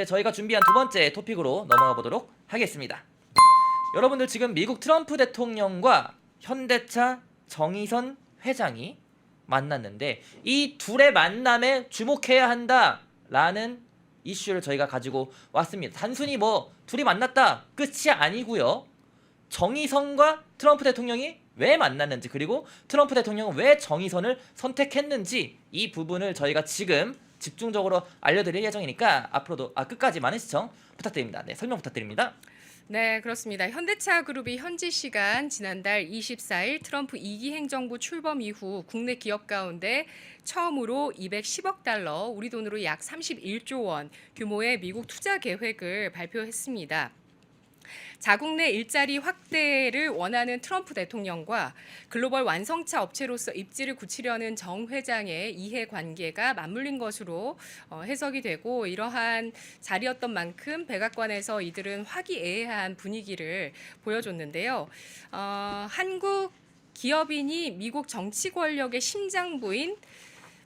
이제 저희가 준비한 두 번째 토픽으로 넘어가 보도록 하겠습니다. 여러분들 지금 미국 트럼프 대통령과 현대차 정의선 회장이 만났는데 이 둘의 만남에 주목해야 한다라는 이슈를 저희가 가지고 왔습니다. 단순히 뭐 둘이 만났다 끝이 아니고요. 정의선과 트럼프 대통령이 왜 만났는지 그리고 트럼프 대통령은 왜 정의선을 선택했는지 이 부분을 저희가 지금 집중적으로 알려드릴 예정이니까 앞으로도 아, 끝까지 많은 시청 부탁드립니다. 네, 설명 부탁드립니다. 네, 그렇습니다. 현대차 그룹이 현지 시간 지난달 24일 트럼프 2기 행정부 출범 이후 국내 기업 가운데 처음으로 210억 달러, 우리 돈으로 약 31조 원 규모의 미국 투자 계획을 발표했습니다. 자국 내 일자리 확대를 원하는 트럼프 대통령과 글로벌 완성차 업체로서 입지를 굳히려는 정 회장의 이해 관계가 맞물린 것으로 어, 해석이 되고 이러한 자리였던 만큼 백악관에서 이들은 화기애애한 분위기를 보여줬는데요. 어, 한국 기업인이 미국 정치 권력의 심장부인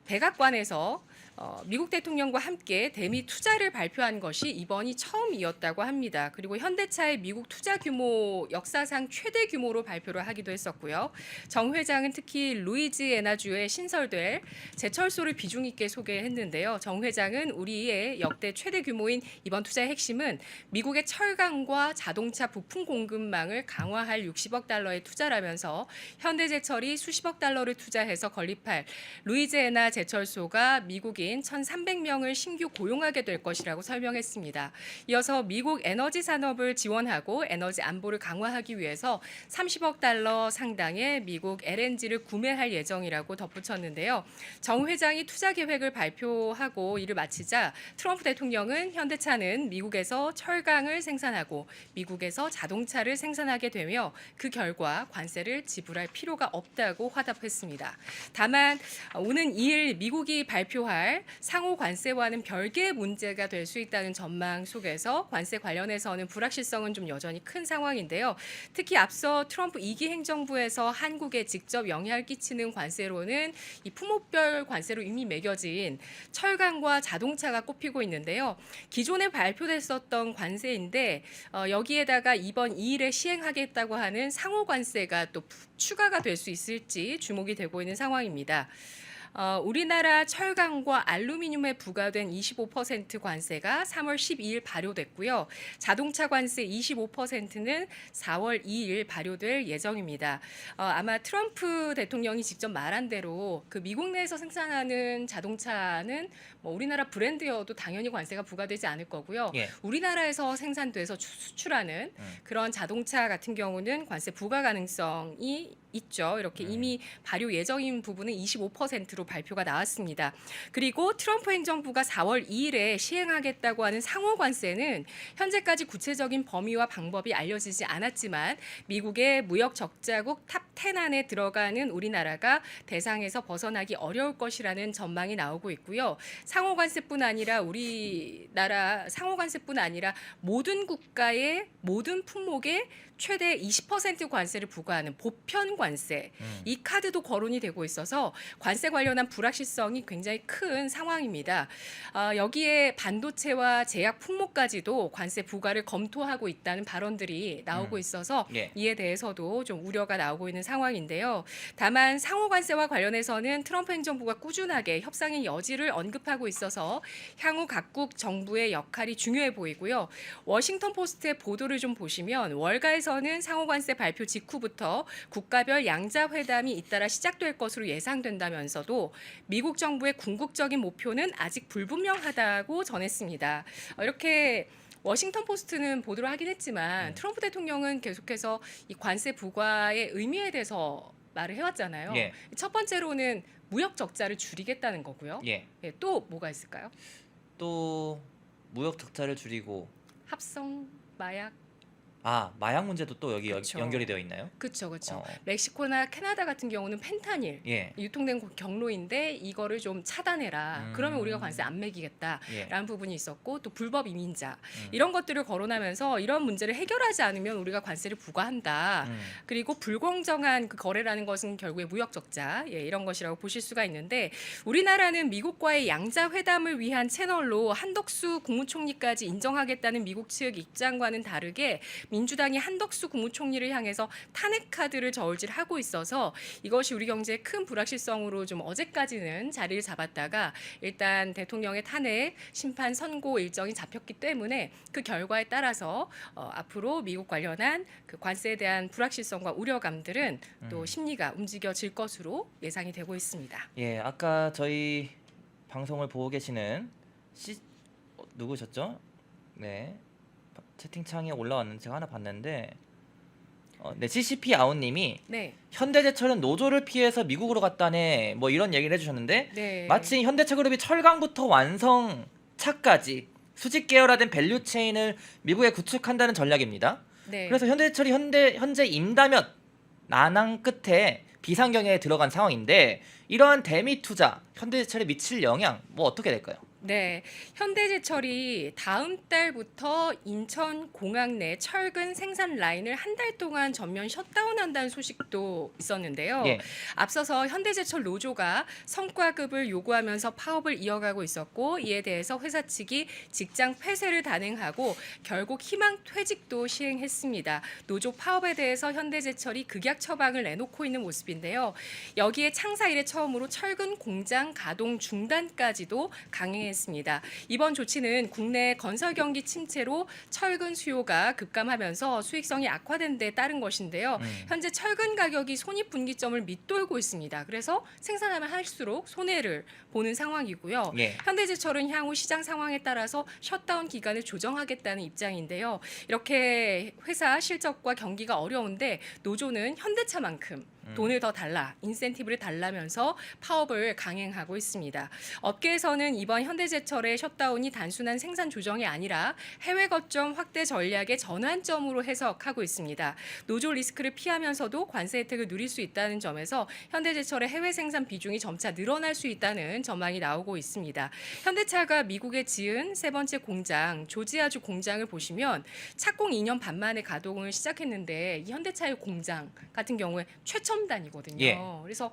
백악관에서 어, 미국 대통령과 함께 대미 투자를 발표한 것이 이번이 처음이었다고 합니다. 그리고 현대차의 미국 투자 규모 역사상 최대 규모로 발표를 하기도 했었고요. 정 회장은 특히 루이지애나주에 신설될 제철소를 비중 있게 소개했는데요. 정 회장은 우리의 역대 최대 규모인 이번 투자의 핵심은 미국의 철강과 자동차 부품 공급망을 강화할 60억 달러의 투자라면서 현대제철이 수십억 달러를 투자해서 건립할 루이지애나 제철소가 미국 인 1,300명을 신규 고용하게 될 것이라고 설명했습니다. 이어서 미국 에너지 산업을 지원하고 에너지 안보를 강화하기 위해서 30억 달러 상당의 미국 LNG를 구매할 예정이라고 덧붙였는데요. 정 회장이 투자 계획을 발표하고 이를 마치자 트럼프 대통령은 현대차는 미국에서 철강을 생산하고 미국에서 자동차를 생산하게 되며 그 결과 관세를 지불할 필요가 없다고 화답했습니다. 다만 오는 2일 미국이 발표할 상호 관세와는 별개의 문제가 될 수 있다는 전망 속에서 관세 관련해서는 불확실성은 좀 여전히 큰 상황인데요. 특히 앞서 트럼프 2기 행정부에서 한국에 직접 영향을 끼치는 관세로는 이 품목별 관세로 이미 매겨진 철강과 자동차가 꼽히고 있는데요. 기존에 발표됐었던 관세인데 어, 여기에다가 이번 2일에 시행하겠다고 하는 상호 관세가 또 부- 추가가 될 수 있을지 주목이 되고 있는 상황입니다. 어, 우리나라 철강과 알루미늄에 부과된 25% 관세가 3월 12일 발효됐고요. 자동차 관세 25%는 4월 2일 발효될 예정입니다. 어, 아마 트럼프 대통령이 직접 말한 대로 그 미국 내에서 생산하는 자동차는 뭐 우리나라 브랜드여도 당연히 관세가 부과되지 않을 거고요. 예. 우리나라에서 생산돼서 추- 수출하는 음. 그런 자동차 같은 경우는 관세 부과 가능성이 있죠. 이렇게 음. 이미 발효 예정인 부분은 25%로 발표가 나왔습니다. 그리고 트럼프 행정부가 4월 2일에 시행하겠다고 하는 상호 관세는 현재까지 구체적인 범위와 방법이 알려지지 않았지만 미국의 무역 적자국 탑10 안에 들어가는 우리나라가 대상에서 벗어나기 어려울 것이라는 전망이 나오고 있고요. 상호 관세뿐 아니라 우리나라 상호 관세뿐 아니라 모든 국가의 모든 품목에 최대 20% 관세를 부과하는 보편 관세 음. 이 카드도 거론이 되고 있어서 관세 관련한 불확실성이 굉장히 큰 상황입니다. 아, 여기에 반도체와 제약 품목까지도 관세 부과를 검토하고 있다는 발언들이 나오고 음. 있어서 예. 이에 대해서도 좀 우려가 나오고 있는 상황인데요. 다만 상호 관세와 관련해서는 트럼프 행정부가 꾸준하게 협상의 여지를 언급하고 있어서 향후 각국 정부의 역할이 중요해 보이고요. 워싱턴 포스트의 보도를 좀 보시면 월가에서는 상호 관세 발표 직후부터 국가별 양자 회담이 잇따라 시작될 것으로 예상된다면서도 미국 정부의 궁극적인 목표는 아직 불분명하다고 전했습니다. 어, 이렇게 워싱턴 포스트는 보도를 하긴 했지만 음. 트럼프 대통령은 계속해서 이 관세 부과의 의미에 대해서 말을 해왔잖아요. 예. 첫 번째로는 무역 적자를 줄이겠다는 거고요. 예. 예, 또 뭐가 있을까요? 또 무역 적자를 줄이고 합성 마약 아 마약 문제도 또 여기 여- 그쵸. 연결이 되어 있나요? 그렇죠, 그렇죠. 어. 멕시코나 캐나다 같은 경우는 펜타닐 예. 유통된 고- 경로인데 이거를 좀 차단해라. 음. 그러면 우리가 관세 안 매기겠다. 예. 라는 부분이 있었고 또 불법 이민자 음. 이런 것들을 거론하면서 이런 문제를 해결하지 않으면 우리가 관세를 부과한다. 음. 그리고 불공정한 그 거래라는 것은 결국에 무역 적자 예, 이런 것이라고 보실 수가 있는데 우리나라는 미국과의 양자 회담을 위한 채널로 한덕수 국무총리까지 인정하겠다는 미국 측 입장과는 다르게 민주당이 한덕수 국무총리를 향해서 탄핵 카드를 저울질하고 있어서 이것이 우리 경제에 큰 불확실성으로 좀 어제까지는 자리를 잡았다가 일단 대통령의 탄핵 심판 선고 일정이 잡혔기 때문에 그 결과에 따라서 어, 앞으로 미국 관련한 그 관세에 대한 불확실성과 우려감들은 또 음. 심리가 움직여질 것으로 예상이 되고 있습니다. 예, 아까 저희 방송을 보고 계시는 시 어, 누구셨죠? 네. 바- 채팅창에 올라왔는데 제가 하나 봤는데 어, 네, CCP 아웃님이 네, 현대제철은 노조를 피해서 미국으로 갔다네 뭐 이런 얘기를 해주셨는데 네, 마치 현대차그룹이 철강부터 완성차까지 수직 계열화된 밸류 체인을 미국에 구축한다는 전략입니다. 네. 그래서 현대철이 현대 현재 임다면 난항 끝에 비상경에 들어간 상황인데 이러한 대미 투자 현대제철에 미칠 영향 뭐 어떻게 될까요? 네, 현대제철이 다음 달부터 인천 공항 내 철근 생산 라인을 한 달 동안 전면 셧다운한다는 소식도 있었는데요. 예. 앞서서 현대제철 노조가 성과급을 요구하면서 파업을 이어가고 있었고 이에 대해서 회사 측이 직장 폐쇄를 단행하고 결국 희망 퇴직도 시행했습니다. 노조 파업에 대해서 현대제철이 극약 처방을 내놓고 있는 모습인데요. 여기에 창사 이래 처음으로 철근 공장 가동 중단까지도 강행했 습니다. 이번 조치는 국내 건설 경기 침체로 철근 수요가 급감하면서 수익성이 악화된 데 따른 것인데요. 음. 현재 철근 가격이 손익분기점을 밑돌고 있습니다. 그래서 생산하면 할수록 손해를 보는 상황이고요. 예. 현대제철은 향후 시장 상황에 따라서 셧다운 기간을 조정하겠다는 입장인데요. 이렇게 회사 실적과 경기가 어려운데 노조는 현대차만큼 음. 돈을 더 달라 인센티브를 달라면서 파업을 강행하고 있습니다. 업계에서는 이번 현대제철의 셧다운이 단순한 생산 조정이 아니라 해외 거점 확대 전략의 전환점으로 해석하고 있습니다. 노조 리스크를 피하면서도 관세 혜택을 누릴 수 있다는 점에서 현대제철의 해외 생산 비중이 점차 늘어날 수 있다는 전망이 나오고 있습니다. 현대차가 미국에 지은 세 번째 공장 조지아주 공장을 보시면 착공 2년 반 만에 가동을 시작했는데 이 현대차의 공장 같은 경우에 최첨 단이거든요. 예. 그래서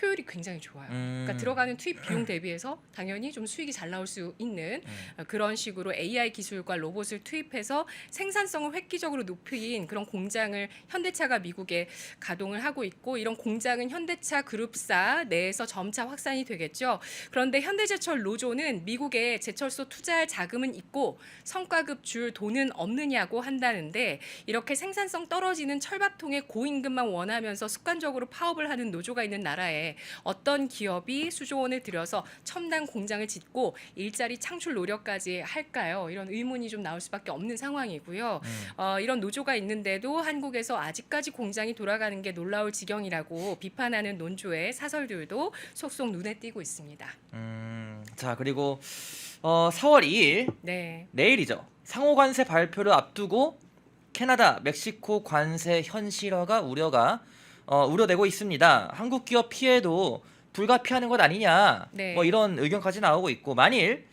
효율이 굉장히 좋아요. 음. 그러니까 들어가는 투입 비용 대비해서 당연히 좀 수익이 잘 나올 수 있는 음. 어, 그런 식으로 AI 기술과 로봇을 투입해서 생산성을 획기적으로 높인 그런 공장을 현대차가 미국에 가동을 하고 있고 이런 공장은 현대차 그룹사 내에서 점차 확산이 되겠죠. 그런데 현대제철 노조는 미국에 제철소 투자할 자금은 있고 성과급 줄 돈은 없느냐고 한다는데 이렇게 생산성 떨어지는 철밥통의 고임금만 원하면서 습관적으로 파업을 하는 노조가 있는 나라에 어떤 기업이 수조 원을 들여서 첨단 공장을 짓고 일자리 창출 노력까지 할까요? 이런 의문이 좀 나올 수밖에 없는 상황이고요. 음. 어, 이런 노조가 있는데도 한국에서 아직까지 공장이 돌아가는 게 놀라울 지경이라고 비판하는 논조의 사설들도 속속 눈에 띄고 있습니다. 음. 자 그리고 어, 4월 2일 네, 내일이죠. 상호 관세 발표를 앞두고 캐나다, 멕시코 관세 현실화가 우려가 어, 우려되고 있습니다. 한국 기업 피해도 불가피하는 것 아니냐. 네. 뭐 이런 의견까지 나오고 있고 만일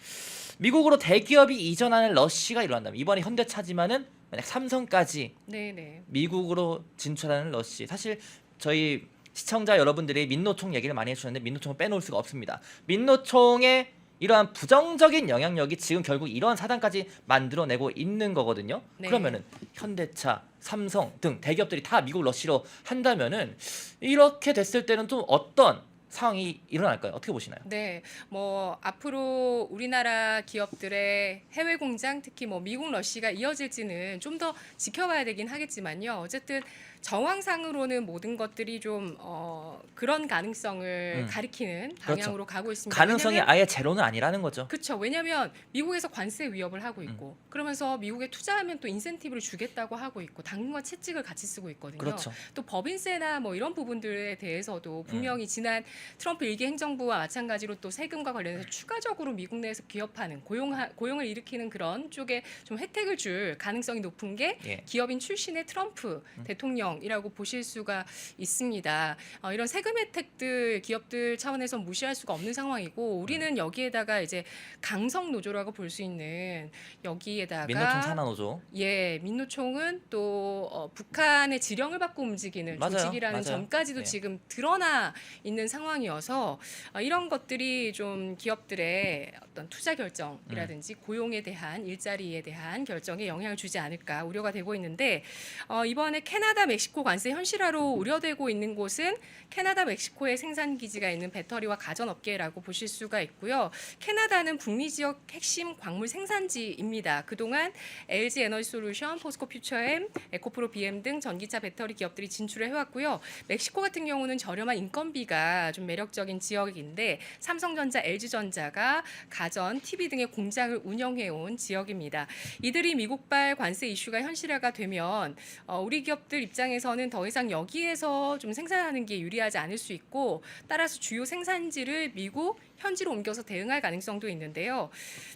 미국으로 대기업이 이전하는 러시가 일어난다면 이번에 현대차지만은 만약 삼성까지 네, 네. 미국으로 진출하는 러시 사실 저희 시청자 여러분들이 민노총 얘기를 많이 해주셨는데 민노총을 빼놓을 수가 없습니다. 민노총의 이러한 부정적인 영향력이 지금 결국 이러한 사단까지 만들어내고 있는 거거든요. 네. 그러면은 현대차, 삼성 등 대기업들이 다 미국 러시로 한다면은 이렇게 됐을 때는 좀 어떤 상황이 일어날까요? 어떻게 보시나요? 네, 뭐 앞으로 우리나라 기업들의 해외 공장, 특히 뭐 미국 러시가 이어질지는 좀 더 지켜봐야 되긴 하겠지만요. 어쨌든 정황상으로는 모든 것들이 좀 어, 그런 가능성을 음. 가리키는 그렇죠. 방향으로 가고 있습니다. 가능성이 왜냐면- 아예 제로는 아니라는 거죠. 그렇죠. 왜냐하면 미국에서 관세 위협을 하고 음. 있고 그러면서 미국에 투자하면 또 인센티브를 주겠다고 하고 있고 당근과 채찍을 같이 쓰고 있거든요. 그렇죠. 또 법인세나 뭐 이런 부분들에 대해서도 분명히 지난 트럼프 일기 행정부와 마찬가지로 또 세금과 관련해서 추가적으로 미국 내에서 기업하는 고용 고용을 일으키는 그런 쪽에 좀 혜택을 줄 가능성이 높은 게 예. 기업인 출신의 트럼프 대통령 이라고 보실 수가 있습니다. 어, 이런 세금 혜택들 기업들 차원에서 무시할 수가 없는 상황이고 우리는 여기에다가 이제 강성 노조라고 볼 수 있는 여기에다가 민노총 산하노조. 예, 민노총은 또 어, 북한의 지령을 받고 움직이는 맞아요. 조직이라는 맞아요. 점까지도 예. 지금 드러나 있는 상황이어서 어, 이런 것들이 좀 기업들의 어떤 투자 결정이라든지 고용에 대한 일자리에 대한 결정에 영향을 주지 않을까 우려가 되고 있는데 어, 이번에 캐나다 멕시 코 관세 현실화로 우려되고 있는 곳은 캐나다 멕시코에 생산 기지가 있는 배터리와 가전 업계라고 보실 수가 있고요. 캐나다는 북미 지역 핵심 광물 생산지입니다. 그동안 LG 에너지 솔루션, 포스코 퓨처엠, 에코프로 BM 등 전기차 배터리 기업들이 진출을 해왔고요. 멕시코 같은 경우는 저렴한 인건비가 좀 매력적인 지역인데 삼성전자, LG전자가 가전, TV 등의 공장을 운영해온 지역입니다. 이들이 미국발 관세 이슈가 현실화가 되면 어, 우리 기업들 입장에 서는 더 이상 여기에서 좀 생산하는 게 유리하지 않을 수 있고 따라서 주요 생산지를 미국 현지로 옮겨서 대응할 가능성도 있는데요.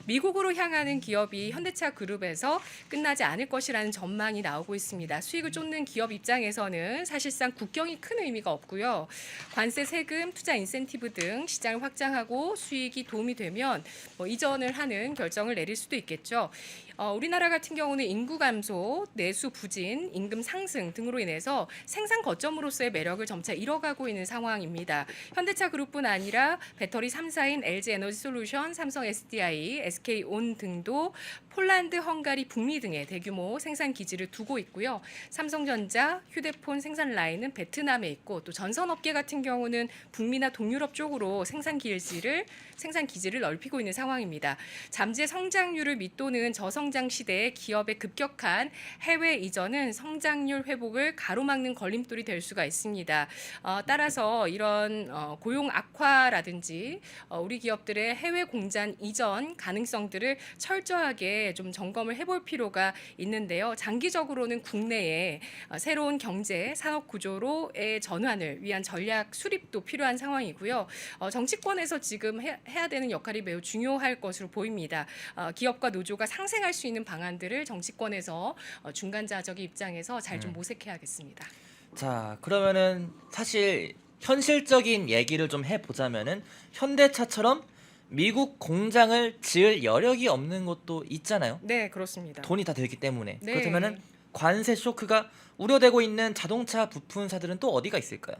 미국으로 향하는 기업이 현대차 그룹에서 끝나지 않을 것이라는 전망이 나오고 있습니다. 수익을 쫓는 기업 입장에서는 사실상 국경이 큰 의미가 없고요. 관세 세금, 투자 인센티브 등 시장을 확장하고 수익이 도움이 되면 뭐 이전을 하는 결정을 내릴 수도 있겠죠. 어, 우리나라 같은 경우는 인구 감소, 내수 부진, 임금 상승 등으로 인해서 생산 거점으로서의 매력을 점차 잃어가고 있는 상황입니다. 현대차 그룹뿐 아니라 배터리 3사 인 LG 에너지 솔루션, 삼성 SDI, SK 온 등도 폴란드, 헝가리, 북미 등의 대규모 생산 기지를 두고 있고요. 삼성전자 휴대폰 생산 라인은 베트남에 있고 또 전선 업계 같은 경우는 북미나 동유럽 쪽으로 생산 기지를 생산 기지를 넓히고 있는 상황입니다. 잠재 성장률을 밑도는 저성장 시대의 기업의 급격한 해외 이전은 성장률 회복을 가로막는 걸림돌이 될 수가 있습니다. 어, 따라서 이런 어, 고용 악화라든지 어, 우리 기업들의 해외 공장 이전 가능성들을 철저하게 좀 점검을 해볼 필요가 있는데요. 장기적으로는 국내에 어, 새로운 경제 산업 구조로의 전환을 위한 전략 수립도 필요한 상황이고요. 어, 정치권에서 지금 해, 해야 되는 역할이 매우 중요할 것으로 보입니다. 어, 기업과 노조가 상생할 수 있는 방안들을 정치권에서 어, 중간자적인 입장에서 잘좀 음. 모색해야겠습니다. 자, 그러면은 사실 현실적인 얘기를 좀 해보자면은 현대차처럼 미국 공장을 지을 여력이 없는 곳도 있잖아요. 네, 그렇습니다. 돈이 다 들기 때문에. 네. 그렇다면은 관세 쇼크가 우려되고 있는 자동차 부품사들은 또 어디가 있을까요?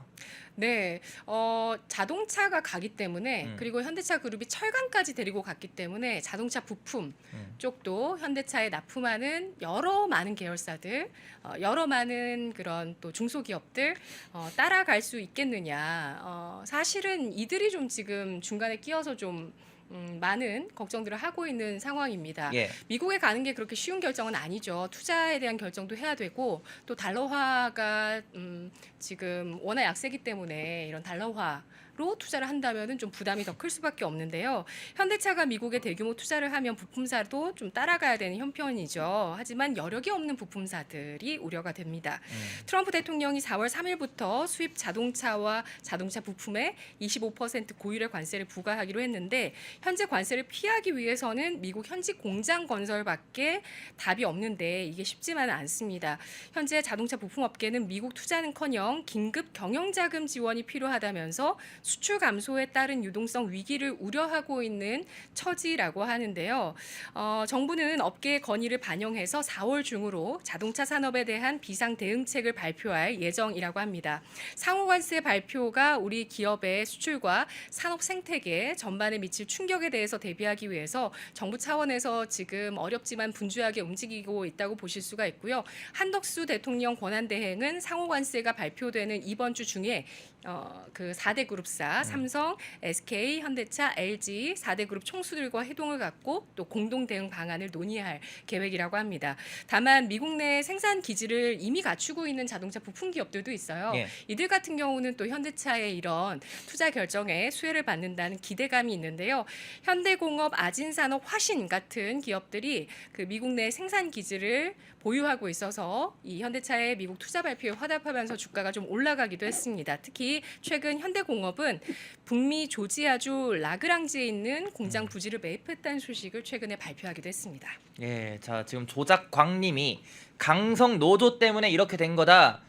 네, 어, 자동차가 가기 때문에 음. 그리고 현대차 그룹이 철강까지 데리고 갔기 때문에 자동차 부품 음. 쪽도 현대차에 납품하는 여러 많은 계열사들, 어, 여러 많은 그런 또 중소기업들 어, 따라갈 수 있겠느냐. 어, 사실은 이들이 좀 지금 중간에 끼어서 좀 음, 많은 걱정들을 하고 있는 상황입니다. 예. 미국에 가는 게 그렇게 쉬운 결정은 아니죠. 투자에 대한 결정도 해야 되고 또 달러화가 음, 지금 워낙 약세기 때문에 이런 달러화 로 투자를 한다면은 좀 부담이 더 클 수밖에 없는데요. 현대차가 미국에 대규모 투자를 하면 부품사도 좀 따라가야 되는 형편이죠. 하지만 여력이 없는 부품사들이 우려가 됩니다. 음. 트럼프 대통령이 4월 3일부터 수입 자동차와 자동차 부품에 25% 고율의 관세를 부과하기로 했는데 현재 관세를 피하기 위해서는 미국 현지 공장 건설밖에 답이 없는데 이게 쉽지만은 않습니다. 현재 자동차 부품 업계는 미국 투자는커녕 긴급 경영 자금 지원이 필요하다면서 수출 감소에 따른 유동성 위기를 우려하고 있는 처지라고 하는데요. 어, 정부는 업계의 건의를 반영해서 4월 중으로 자동차 산업에 대한 비상 대응책을 발표할 예정이라고 합니다. 상호 관세 발표가 우리 기업의 수출과 산업 생태계 전반에 미칠 충격에 대해서 대비하기 위해서 정부 차원에서 지금 어렵지만 분주하게 움직이고 있다고 보실 수가 있고요. 한덕수 대통령 권한 대행은 상호 관세가 발표되는 이번 주 중에 어, 그 4대 그룹 사 삼성, SK, 현대차, LG 4대 그룹 총수들과 회동을 갖고 또 공동 대응 방안을 논의할 계획이라고 합니다. 다만 미국 내 생산 기지를 이미 갖추고 있는 자동차 부품 기업들도 있어요. 예. 이들 같은 경우는 또 현대차의 이런 투자 결정에 수혜를 받는다는 기대감이 있는데요. 현대공업, 아진산업, 화신 같은 기업들이 그 미국 내 생산 기지를 보유하고 있어서 이 현대차의 미국 투자 발표에 화답하면서 주가가 좀 올라가기도 했습니다. 특히 최근 현대공업은 그룹은 북미 조지아주 라그랑지에 있는 공장 음. 부지를 매입했다는 소식을 최근에 발표하기도 했습니다. 예, 자 지금 조작광님이 강성 노조 때문에 이렇게 된 거다.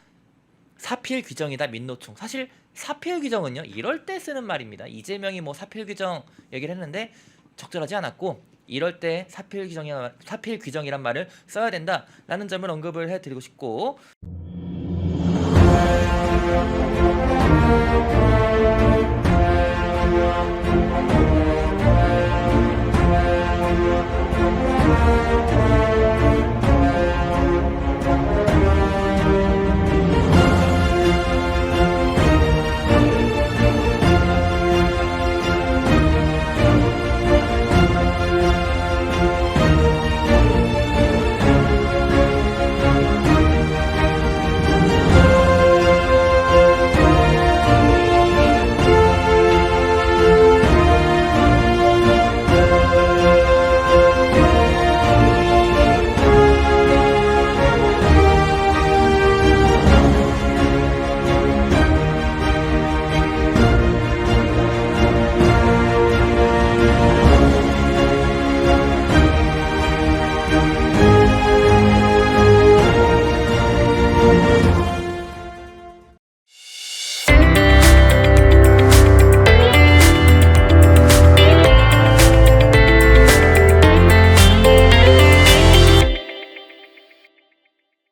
사필 규정이다 민노총. 사실 사필 규정은요 이럴 때 쓰는 말입니다. 이재명이 뭐 사필 규정 얘기를 했는데 적절하지 않았고 이럴 때 사필 규정이 사필 규정이란 말을 써야 된다라는 점을 언급을 해드리고 싶고